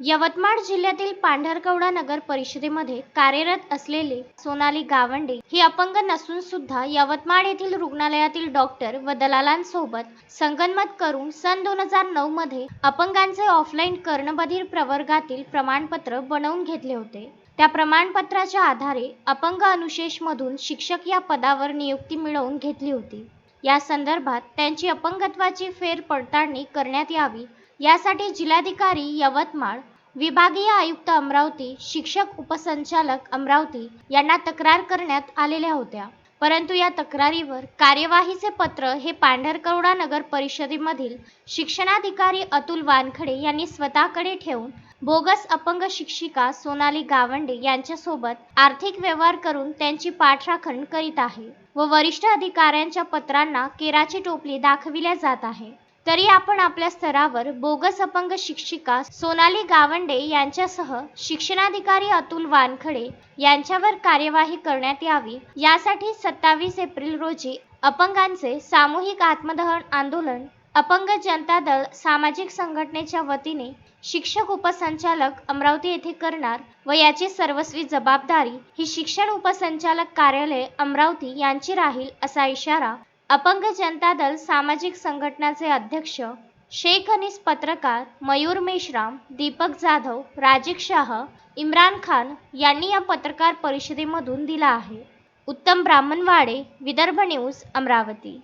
यवतमाळ जिल्ह्यातील पांढरकवडा नगर परिषदेमध्ये कार्यरत असलेले सोनाली गावंडे ही अपंग नसून सुद्धा यवतमाळ येथील रुग्णालयातील डॉक्टर व दलालांसोबत संगनमत करून सन दोन हजार नऊ मध्ये अपंगांचे ऑफलाईन कर्णबधीर प्रवर्गातील प्रमाणपत्र बनवून घेतले होते. त्या प्रमाणपत्राच्या आधारे अपंग अनुशेषमधून शिक्षक या पदावर नियुक्ती मिळवून घेतली होती. या संदर्भात त्यांची अपंगत्वाची फेर पडताळणी करण्यात यावी यासाठी जिल्हाधिकारी यवतमाळ विभागीय आयुक्त अमरावती शिक्षक उपसंचालक अमरावती यांना तक्रार करण्यात आलेल्या होत्या. परंतु या तक्रारीवर कार्यवाहीचे पत्र हे पांढरकवडा नगर परिषदेमधील शिक्षणाधिकारी अतुल वानखडे यांनी स्वतःकडे ठेवून बोगस अपंग शिक्षिका सोनाली गावंडे यांच्यासोबत आर्थिक व्यवहार करून त्यांची पाठराखण करीत आहे व वरिष्ठ अधिकाऱ्यांच्या पत्रांना केराची टोपली दाखविल्या जात आहे. तरी आपण आपल्या स्तरावर बोगस अपंग शिक्षिका सोनाली गावंडे यांच्यासह शिक्षणाधिकारी अतुल वानखडे यांच्यावर कार्यवाही करण्यात यावी. यासाठी सत्तावीस एप्रिल रोजी अपंगांचे सामूहिक आत्मदहन आंदोलन अपंग जनता दल सामाजिक संघटनेच्या वतीने शिक्षक उपसंचालक अमरावती येथे करणार व याची सर्वस्वी जबाबदारी ही शिक्षण उपसंचालक कार्यालय अमरावती यांची राहील असा इशारा अपंग जनता दल सामाजिक संघटनाचे अध्यक्ष शेख अनिस पत्रकार मयूर मेश्राम दीपक जाधव राजीक शाह इम्रान खान यांनी या पत्रकार परिषदेमधून दिला आहे. उत्तम ब्राह्मणवाडे विदर्भ न्यूज अमरावती.